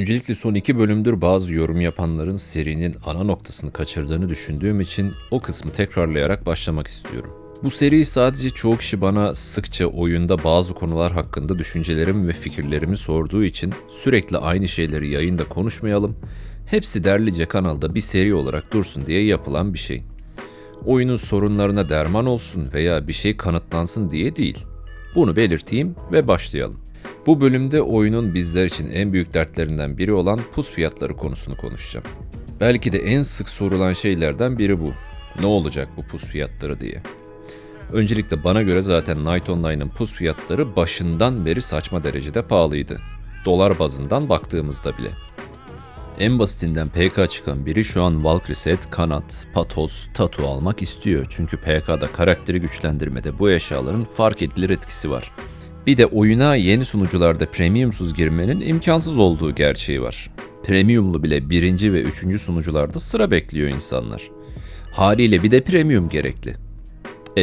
Öncelikle son iki bölümdür bazı yorum yapanların serinin ana noktasını kaçırdığını düşündüğüm için o kısmı tekrarlayarak başlamak istiyorum. Bu seri sadece çoğu kişi bana sıkça oyunda bazı konular hakkında düşüncelerimi ve fikirlerimi sorduğu için sürekli aynı şeyleri yayında konuşmayalım, hepsi derlice kanalda bir seri olarak dursun diye yapılan bir şey. Oyunun sorunlarına derman olsun veya bir şey kanıtlansın diye değil. Bunu belirteyim ve başlayalım. Bu bölümde oyunun bizler için en büyük dertlerinden biri olan pus fiyatları konusunu konuşacağım. Belki de en sık sorulan şeylerden biri bu. Ne olacak bu pus fiyatları diye. Öncelikle bana göre zaten Night Online'ın pus fiyatları başından beri saçma derecede pahalıydı. Dolar bazından baktığımızda bile. En basitinden PK çıkan biri şu an Valkyrie kanat, patos, tatu almak istiyor. Çünkü PK'da karakteri güçlendirmede bu eşyaların fark edilir etkisi var. Bir de oyuna yeni sunucularda premiumsuz girmenin imkansız olduğu gerçeği var. Premiumlu bile birinci ve üçüncü sunucularda sıra bekliyor insanlar. Haliyle bir de premium gerekli.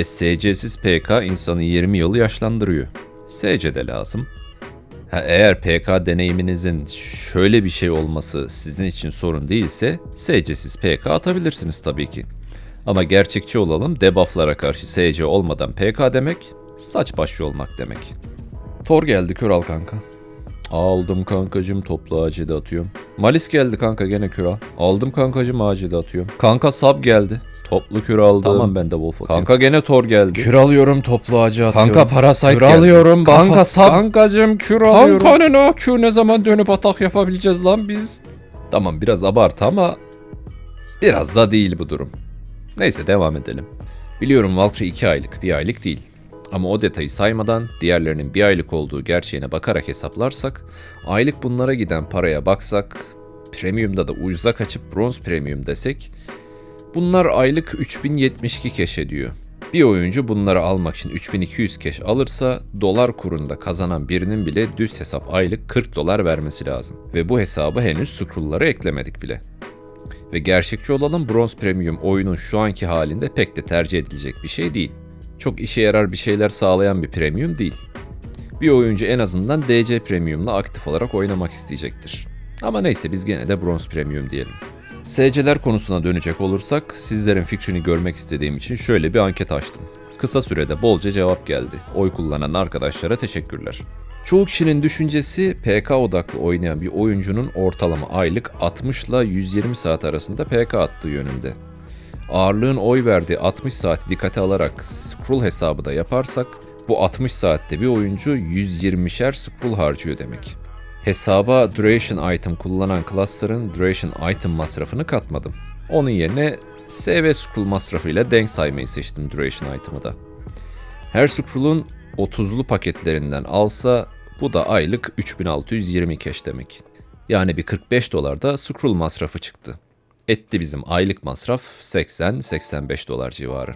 SC'siz PK insanı 20 yıl yaşlandırıyor. SC de lazım. Ha, eğer PK deneyiminizin şöyle bir şey olması sizin için sorun değilse SC'siz PK atabilirsiniz tabii ki. Ama gerçekçi olalım debufflara karşı SC olmadan PK demek saç başı olmak demek. Thor geldi Köral kanka. Aldım kankacım toplu acide atıyorum. Malis geldi kanka gene Küral. Aldım kankacım acide atıyorum. Kanka Sab geldi. Toplu kür aldım. Tamam ben de Wolf atıyorum. Kanka gene Thor geldi. Kür alıyorum toplu acı atıyorum. Kanka Parasite Kür geldi. alıyorum. Kanka Kanka sab. Kankacım kür alıyorum. Kanka ne o Q ne zaman dönüp atak yapabileceğiz lan biz? Tamam biraz abartı ama biraz da değil bu durum. Neyse devam edelim. Biliyorum Valkyrie 2 aylık, bir aylık değil. Ama o detayı saymadan diğerlerinin bir aylık olduğu gerçeğine bakarak hesaplarsak, aylık bunlara giden paraya baksak, premiumda da ucuza kaçıp bronz premium desek, bunlar aylık 3072 keş ediyor. Bir oyuncu bunları almak için 3200 keş alırsa dolar kurunda kazanan birinin bile düz hesap aylık 40 dolar vermesi lazım. Ve bu hesabı henüz scroll'ları eklemedik bile. Ve gerçekçi olalım bronz premium oyunun şu anki halinde pek de tercih edilecek bir şey değil. Çok işe yarar bir şeyler sağlayan bir premium değil. Bir oyuncu en azından DC Premium'la aktif olarak oynamak isteyecektir. Ama neyse biz gene de bronz premium diyelim. SC'ler konusuna dönecek olursak sizlerin fikrini görmek istediğim için şöyle bir anket açtım. Kısa sürede bolca cevap geldi. Oy kullanan arkadaşlara teşekkürler. Çoğu kişinin düşüncesi PK odaklı oynayan bir oyuncunun ortalama aylık 60 ile 120 saat arasında PK attığı yönünde. Ağırlığın oy verdiği 60 saati dikkate alarak scroll hesabı da yaparsak bu 60 saatte bir oyuncu 120'şer scroll harcıyor demek. Hesaba duration item kullanan class'ların duration item masrafını katmadım. Onun yerine SV scroll masrafıyla denk saymayı seçtim duration item'ı da. Her scroll'un 30'lu paketlerinden alsa bu da aylık 3620 cash demek. Yani bir 45 dolarda scroll masrafı çıktı. Etti bizim aylık masraf 80-85 dolar civarı.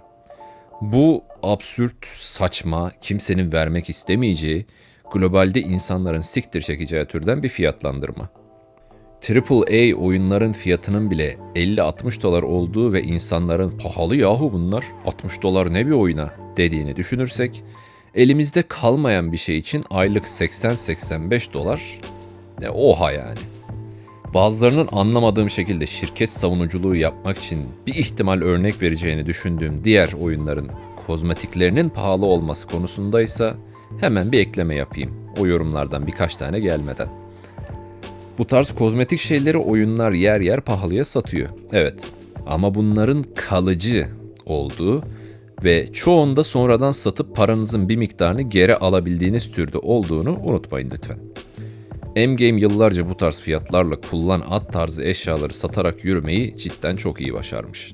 Bu absürt, saçma, kimsenin vermek istemeyeceği, globalde insanların siktir çekeceği türden bir fiyatlandırma. AAA oyunların fiyatının bile 50-60 dolar olduğu ve insanların pahalı yahu bunlar 60 dolar ne bir oyuna dediğini düşünürsek elimizde kalmayan bir şey için aylık 80-85 dolar ne oha yani. Bazılarının anlamadığım şekilde şirket savunuculuğu yapmak için bir ihtimal örnek vereceğini düşündüğüm diğer oyunların kozmetiklerinin pahalı olması konusundaysa hemen bir ekleme yapayım. O yorumlardan birkaç tane gelmeden. Bu tarz kozmetik şeyleri oyunlar yer yer pahalıya satıyor. Evet. Ama bunların kalıcı olduğu ve çoğunda sonradan satıp paranızın bir miktarını geri alabildiğiniz türde olduğunu unutmayın lütfen. M-Game yıllarca bu tarz fiyatlarla kullan at tarzı eşyaları satarak yürümeyi cidden çok iyi başarmış.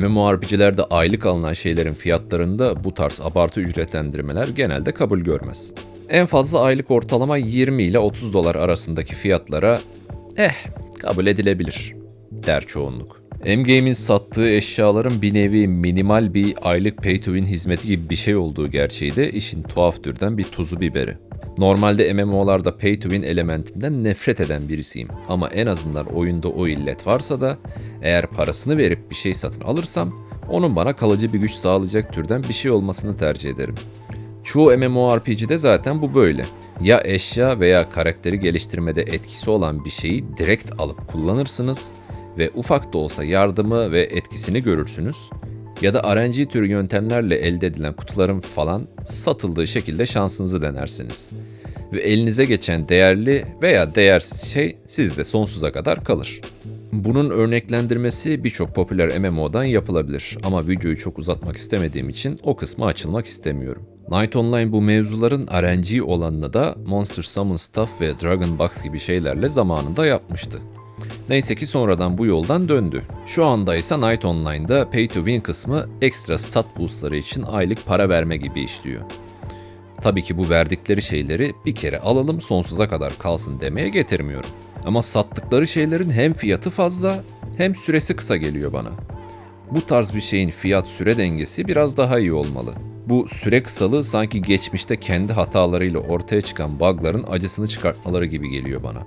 MMORPG'lerde aylık alınan şeylerin fiyatlarında bu tarz abartı ücretlendirmeler genelde kabul görmez. En fazla aylık ortalama 20 ile 30 dolar arasındaki fiyatlara eh kabul edilebilir der çoğunluk. M-Game'in sattığı eşyaların bir nevi minimal bir aylık pay to win hizmeti gibi bir şey olduğu gerçeği de işin tuhaf türden bir tuzu biberi. Normalde MMO'larda pay to win elementinden nefret eden birisiyim. Ama en azından oyunda o illet varsa da eğer parasını verip bir şey satın alırsam onun bana kalıcı bir güç sağlayacak türden bir şey olmasını tercih ederim. Çoğu MMORPG'de zaten bu böyle. Ya eşya veya karakteri geliştirmede etkisi olan bir şeyi direkt alıp kullanırsınız ve ufak da olsa yardımı ve etkisini görürsünüz. Ya da RNG türü yöntemlerle elde edilen kutuların falan satıldığı şekilde şansınızı denersiniz. Ve elinize geçen değerli veya değersiz şey sizde sonsuza kadar kalır. Bunun örneklendirmesi birçok popüler MMO'dan yapılabilir ama videoyu çok uzatmak istemediğim için o kısma açılmak istemiyorum. Night Online bu mevzuların RNG olanını da Monster Summon Stuff ve Dragon Box gibi şeylerle zamanında yapmıştı. Neyse ki sonradan bu yoldan döndü. Şu anda ise Night Online'da Pay to Win kısmı ekstra stat boostları için aylık para verme gibi işliyor. Tabii ki bu verdikleri şeyleri bir kere alalım sonsuza kadar kalsın demeye getirmiyorum. Ama sattıkları şeylerin hem fiyatı fazla hem süresi kısa geliyor bana. Bu tarz bir şeyin fiyat süre dengesi biraz daha iyi olmalı. Bu süre kısalığı sanki geçmişte kendi hatalarıyla ortaya çıkan bugların acısını çıkartmaları gibi geliyor bana.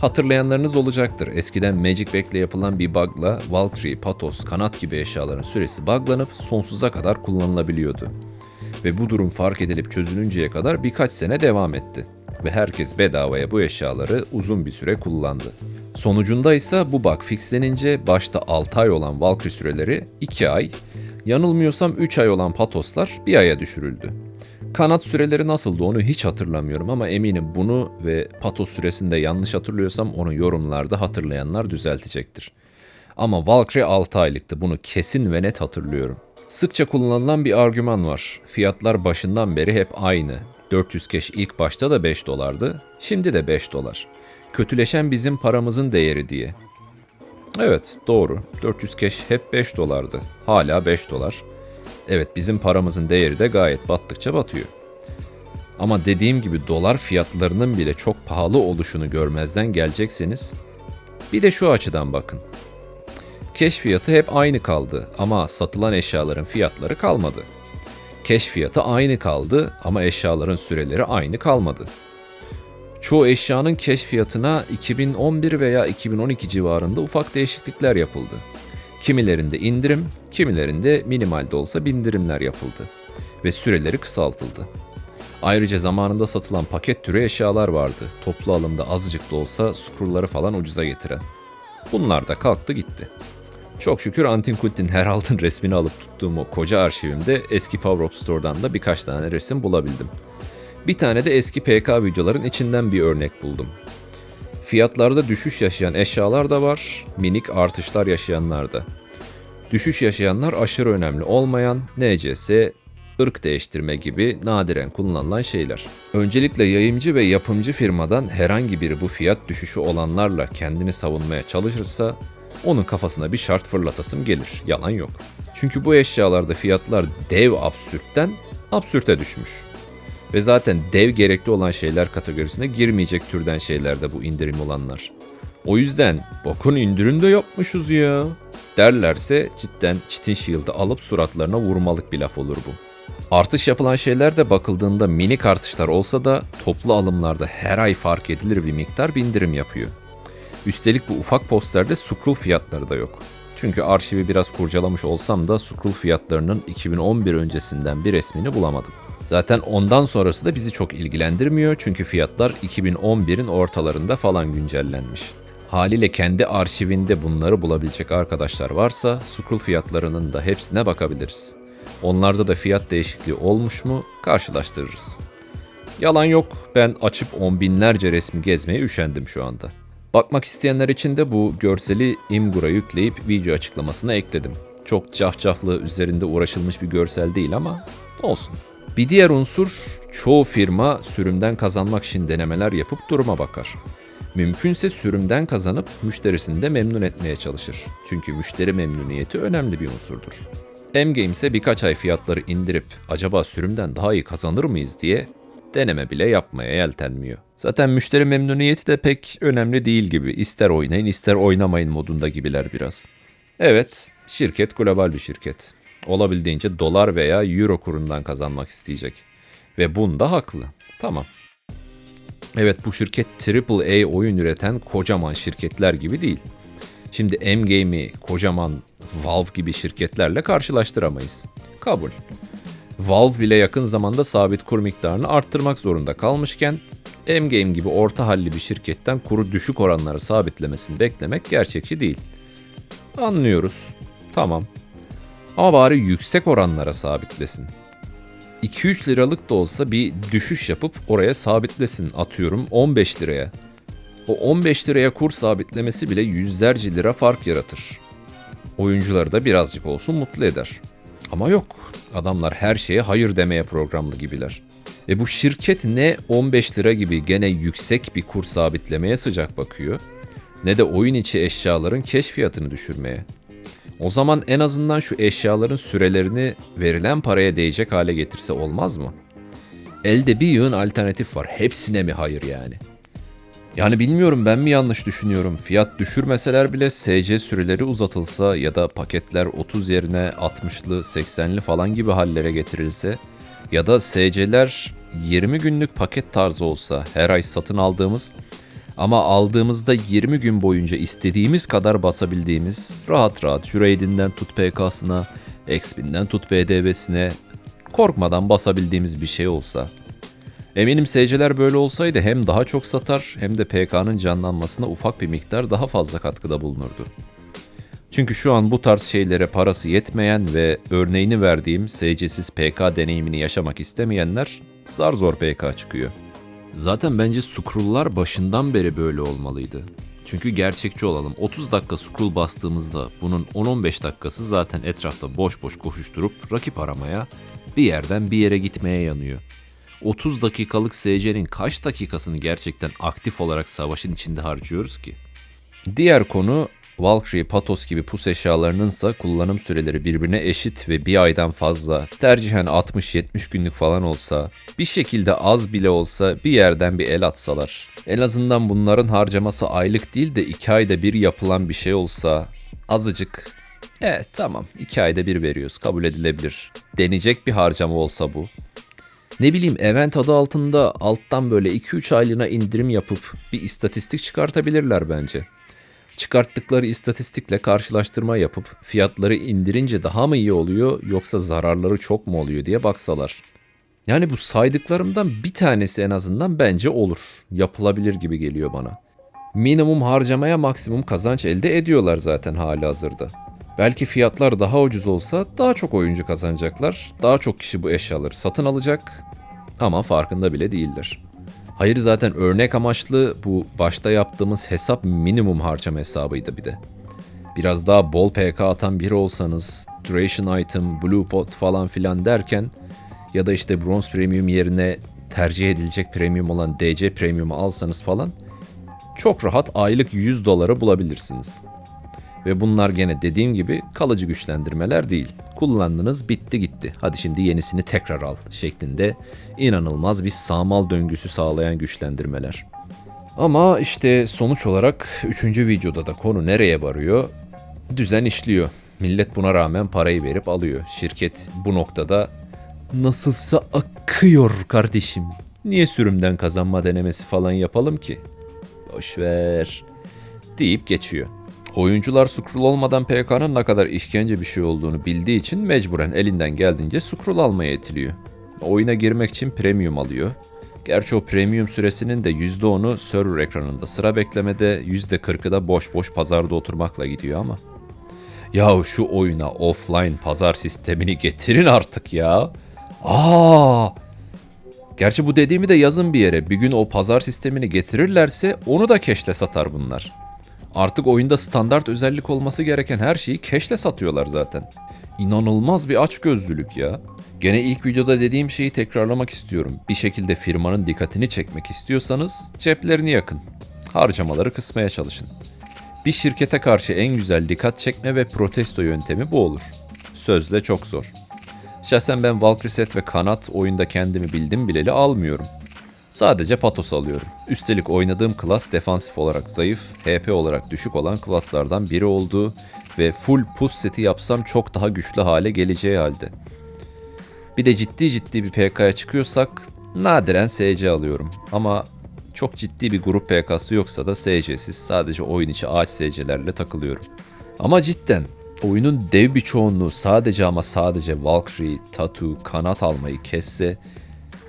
Hatırlayanlarınız olacaktır. Eskiden Magic Back'le yapılan bir bug'la Valkyrie, Patos, Kanat gibi eşyaların süresi buglanıp sonsuza kadar kullanılabiliyordu. Ve bu durum fark edilip çözülünceye kadar birkaç sene devam etti. Ve herkes bedavaya bu eşyaları uzun bir süre kullandı. Sonucunda ise bu bug fixlenince başta 6 ay olan Valkyrie süreleri 2 ay, yanılmıyorsam 3 ay olan Patoslar 1 aya düşürüldü. Kanat süreleri nasıldı onu hiç hatırlamıyorum ama eminim bunu ve Patos süresinde yanlış hatırlıyorsam onu yorumlarda hatırlayanlar düzeltecektir. Ama Valkyrie 6 aylıktı bunu kesin ve net hatırlıyorum. Sıkça kullanılan bir argüman var. Fiyatlar başından beri hep aynı. 400 keş ilk başta da 5 dolardı, şimdi de 5 dolar. Kötüleşen bizim paramızın değeri diye. Evet doğru. 400 keş hep 5 dolardı. Hala 5 dolar. Evet bizim paramızın değeri de gayet battıkça batıyor. Ama dediğim gibi dolar fiyatlarının bile çok pahalı oluşunu görmezden gelecekseniz bir de şu açıdan bakın. Keş fiyatı hep aynı kaldı ama satılan eşyaların fiyatları kalmadı. Keş fiyatı aynı kaldı ama eşyaların süreleri aynı kalmadı. Çoğu eşyanın keş fiyatına 2011 veya 2012 civarında ufak değişiklikler yapıldı. Kimilerinde indirim, kimilerinde minimal de olsa bindirimler yapıldı ve süreleri kısaltıldı. Ayrıca zamanında satılan paket türü eşyalar vardı. Toplu alımda azıcık da olsa scrollları falan ucuza getiren. Bunlar da kalktı gitti. Çok şükür Antin Kuntin Herald'ın resmini alıp tuttuğum o koca arşivimde eski Power Up Store'dan da birkaç tane resim bulabildim. Bir tane de eski PK videoların içinden bir örnek buldum. Fiyatlarda düşüş yaşayan eşyalar da var, minik artışlar yaşayanlar da. Düşüş yaşayanlar aşırı önemli olmayan NCS, ırk değiştirme gibi nadiren kullanılan şeyler. Öncelikle yayımcı ve yapımcı firmadan herhangi biri bu fiyat düşüşü olanlarla kendini savunmaya çalışırsa onun kafasına bir şart fırlatasım gelir. Yalan yok. Çünkü bu eşyalarda fiyatlar dev absürtten absürte düşmüş. Ve zaten dev gerekli olan şeyler kategorisine girmeyecek türden şeylerde bu indirim olanlar. O yüzden bokun indirim de yapmışız ya derlerse cidden Çitin Shield'ı alıp suratlarına vurmalık bir laf olur bu. Artış yapılan şeyler de bakıldığında minik artışlar olsa da toplu alımlarda her ay fark edilir bir miktar bir indirim yapıyor. Üstelik bu ufak posterde scroll fiyatları da yok. Çünkü arşivi biraz kurcalamış olsam da scroll fiyatlarının 2011 öncesinden bir resmini bulamadım. Zaten ondan sonrası da bizi çok ilgilendirmiyor çünkü fiyatlar 2011'in ortalarında falan güncellenmiş. Haliyle kendi arşivinde bunları bulabilecek arkadaşlar varsa scroll fiyatlarının da hepsine bakabiliriz. Onlarda da fiyat değişikliği olmuş mu karşılaştırırız. Yalan yok ben açıp on binlerce resmi gezmeye üşendim şu anda. Bakmak isteyenler için de bu görseli Imgur'a yükleyip video açıklamasına ekledim. Çok cafcaflı üzerinde uğraşılmış bir görsel değil ama olsun. Bir diğer unsur çoğu firma sürümden kazanmak için denemeler yapıp duruma bakar. Mümkünse sürümden kazanıp müşterisini de memnun etmeye çalışır. Çünkü müşteri memnuniyeti önemli bir unsurdur. M-Game ise birkaç ay fiyatları indirip acaba sürümden daha iyi kazanır mıyız diye deneme bile yapmaya yeltenmiyor. Zaten müşteri memnuniyeti de pek önemli değil gibi. İster oynayın ister oynamayın modunda gibiler biraz. Evet, şirket global bir şirket. Olabildiğince dolar veya euro kurundan kazanmak isteyecek. Ve bunda haklı. Tamam. Evet bu şirket AAA oyun üreten kocaman şirketler gibi değil. Şimdi M-Game'i kocaman Valve gibi şirketlerle karşılaştıramayız. Kabul. Valve bile yakın zamanda sabit kur miktarını arttırmak zorunda kalmışken M-Game gibi orta halli bir şirketten kuru düşük oranları sabitlemesini beklemek gerçekçi değil. Anlıyoruz. Tamam. Ama bari yüksek oranlara sabitlesin. 2-3 liralık da olsa bir düşüş yapıp oraya sabitlesin atıyorum 15 liraya. O 15 liraya kur sabitlemesi bile yüzlerce lira fark yaratır. Oyuncuları da birazcık olsun mutlu eder. Ama yok. Adamlar her şeye hayır demeye programlı gibiler. Ve bu şirket ne 15 lira gibi gene yüksek bir kur sabitlemeye sıcak bakıyor ne de oyun içi eşyaların keş fiyatını düşürmeye. O zaman en azından şu eşyaların sürelerini verilen paraya değecek hale getirse olmaz mı? Elde bir yığın alternatif var. Hepsine mi hayır yani? Yani bilmiyorum ben mi yanlış düşünüyorum. Fiyat düşürmeseler bile SC süreleri uzatılsa ya da paketler 30 yerine 60'lı 80'li falan gibi hallere getirilse ya da SC'ler 20 günlük paket tarzı olsa her ay satın aldığımız ama aldığımızda 20 gün boyunca istediğimiz kadar basabildiğimiz rahat rahat Juraid'inden tut PK'sına, Xpin'den tut BDV'sine korkmadan basabildiğimiz bir şey olsa. Eminim SC'ler böyle olsaydı hem daha çok satar hem de PK'nın canlanmasına ufak bir miktar daha fazla katkıda bulunurdu. Çünkü şu an bu tarz şeylere parası yetmeyen ve örneğini verdiğim SC'siz PK deneyimini yaşamak istemeyenler zar zor PK çıkıyor. Zaten bence scroll'lar başından beri böyle olmalıydı. Çünkü gerçekçi olalım. 30 dakika scroll bastığımızda bunun 10-15 dakikası zaten etrafta boş boş koşuşturup rakip aramaya, bir yerden bir yere gitmeye yanıyor. 30 dakikalık SC'nin kaç dakikasını gerçekten aktif olarak savaşın içinde harcıyoruz ki? Diğer konu Valkyrie, Patos gibi pus eşyalarınınsa kullanım süreleri birbirine eşit ve bir aydan fazla, tercihen 60-70 günlük falan olsa, bir şekilde az bile olsa bir yerden bir el atsalar. En azından bunların harcaması aylık değil de 2 ayda bir yapılan bir şey olsa, azıcık, evet tamam 2 ayda bir veriyoruz kabul edilebilir. Denecek bir harcama olsa bu. Ne bileyim event adı altında alttan böyle 2-3 aylığına indirim yapıp bir istatistik çıkartabilirler bence çıkarttıkları istatistikle karşılaştırma yapıp fiyatları indirince daha mı iyi oluyor yoksa zararları çok mu oluyor diye baksalar. Yani bu saydıklarımdan bir tanesi en azından bence olur. Yapılabilir gibi geliyor bana. Minimum harcamaya maksimum kazanç elde ediyorlar zaten hali hazırda. Belki fiyatlar daha ucuz olsa daha çok oyuncu kazanacaklar. Daha çok kişi bu eşyaları satın alacak ama farkında bile değiller. Hayır zaten örnek amaçlı bu başta yaptığımız hesap minimum harcama hesabıydı bir de. Biraz daha bol PK atan biri olsanız, duration item, blue pot falan filan derken ya da işte bronze premium yerine tercih edilecek premium olan DC premium'u alsanız falan çok rahat aylık 100 dolara bulabilirsiniz. Ve bunlar gene dediğim gibi kalıcı güçlendirmeler değil. Kullandınız bitti gitti. Hadi şimdi yenisini tekrar al şeklinde inanılmaz bir sağmal döngüsü sağlayan güçlendirmeler. Ama işte sonuç olarak 3. videoda da konu nereye varıyor? Düzen işliyor. Millet buna rağmen parayı verip alıyor. Şirket bu noktada nasılsa akıyor kardeşim. Niye sürümden kazanma denemesi falan yapalım ki? Boşver deyip geçiyor. Oyuncular scroll olmadan PK'nın ne kadar işkence bir şey olduğunu bildiği için mecburen elinden geldiğince scroll almaya itiliyor. Oyuna girmek için premium alıyor. Gerçi o premium süresinin de %10'u server ekranında sıra beklemede, %40'ı da boş boş pazarda oturmakla gidiyor ama. Yahu şu oyuna offline pazar sistemini getirin artık ya. Aa! Gerçi bu dediğimi de yazın bir yere. Bir gün o pazar sistemini getirirlerse onu da keşle satar bunlar. Artık oyunda standart özellik olması gereken her şeyi keşle satıyorlar zaten. İnanılmaz bir açgözlülük ya. Gene ilk videoda dediğim şeyi tekrarlamak istiyorum. Bir şekilde firmanın dikkatini çekmek istiyorsanız ceplerini yakın. Harcamaları kısmaya çalışın. Bir şirkete karşı en güzel dikkat çekme ve protesto yöntemi bu olur. Sözle çok zor. Şahsen ben Valkyrie set ve kanat oyunda kendimi bildim bileli almıyorum. Sadece patos alıyorum. Üstelik oynadığım klas defansif olarak zayıf, HP olarak düşük olan klaslardan biri olduğu ve full pus seti yapsam çok daha güçlü hale geleceği halde. Bir de ciddi ciddi bir PK'ya çıkıyorsak nadiren SC alıyorum. Ama çok ciddi bir grup PK'sı yoksa da SC'siz sadece oyun içi ağaç SC'lerle takılıyorum. Ama cidden oyunun dev bir çoğunluğu sadece ama sadece Valkyrie, Tatu, kanat almayı kesse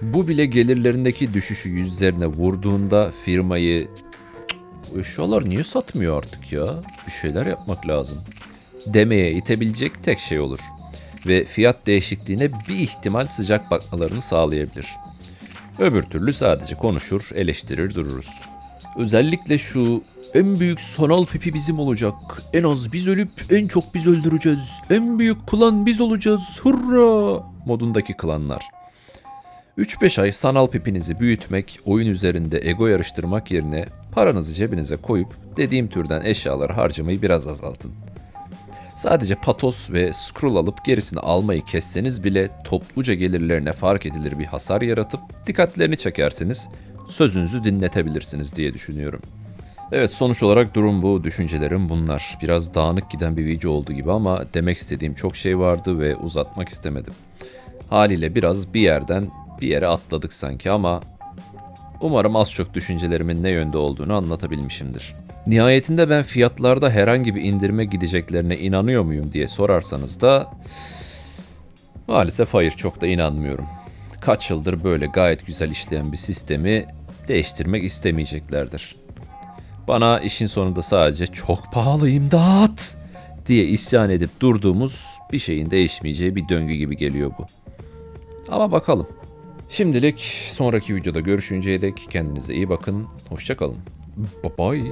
Bu bile gelirlerindeki düşüşü yüzlerine vurduğunda firmayı "Cık, bu eşyalar niye satmıyor artık ya? Bir şeyler yapmak lazım. Demeye itebilecek tek şey olur. Ve fiyat değişikliğine bir ihtimal sıcak bakmalarını sağlayabilir. Öbür türlü sadece konuşur, eleştirir dururuz. Özellikle şu en büyük sanal pipi bizim olacak. En az biz ölüp en çok biz öldüreceğiz. En büyük klan biz olacağız. Hurra! Modundaki klanlar. 3-5 ay sanal pipinizi büyütmek, oyun üzerinde ego yarıştırmak yerine paranızı cebinize koyup dediğim türden eşyalar harcamayı biraz azaltın. Sadece patos ve scroll alıp gerisini almayı kesseniz bile topluca gelirlerine fark edilir bir hasar yaratıp dikkatlerini çekerseniz sözünüzü dinletebilirsiniz diye düşünüyorum. Evet sonuç olarak durum bu, düşüncelerim bunlar. Biraz dağınık giden bir video oldu gibi ama demek istediğim çok şey vardı ve uzatmak istemedim. Haliyle biraz bir yerden bir yere atladık sanki ama umarım az çok düşüncelerimin ne yönde olduğunu anlatabilmişimdir. Nihayetinde ben fiyatlarda herhangi bir indirime gideceklerine inanıyor muyum diye sorarsanız da maalesef hayır çok da inanmıyorum. Kaç yıldır böyle gayet güzel işleyen bir sistemi değiştirmek istemeyeceklerdir. Bana işin sonunda sadece çok pahalıyım dağıt diye isyan edip durduğumuz bir şeyin değişmeyeceği bir döngü gibi geliyor bu. Ama bakalım. Şimdilik sonraki videoda görüşünceye dek kendinize iyi bakın. Hoşçakalın. Bye bye.